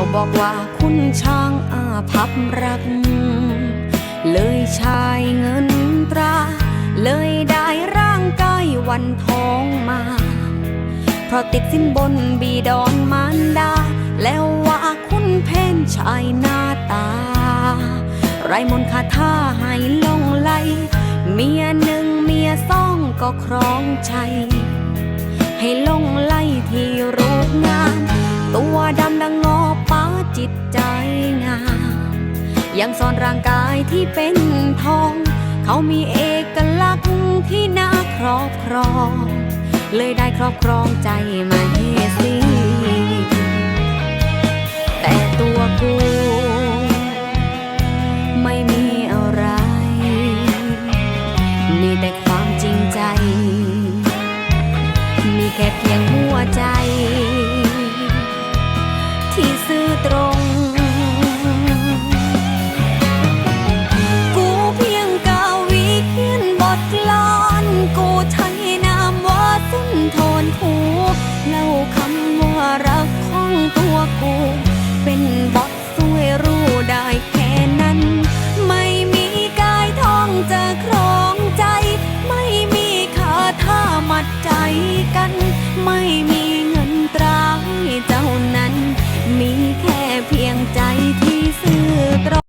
เขาบอกว่าคุณช่างอาภัพรัก เลยชายเงินตรา เลยได้ร่างกายวันทองมา เพราะติดสินบนบีดอนมารดา แล้วว่าคุณเพนชายหน้าตา ไรมนคาถาให้ลงไหล เมียหนึ่งเมียสองก็ครองใจ ให้ลงไหลที่ร ยังซ่อนร่างกายที่เป็นทอง เขามีเอกลักษณ์ที่น่าครอบครอง เลยได้ครอบครองใจมาเฮสีแต่ตัวกูไม่มีอะไร มีแต่ความจริงใจ มีแค่เพียงหัวใจ ดกลอนกูใช้นามว่าสุนทนผูเล่าคำว่ารักของตัวกู เป็นบทสวยรู้ได้แค่นั้น ไม่มีกายท้องจะครองใจ ไม่มีคาถามัดใจกัน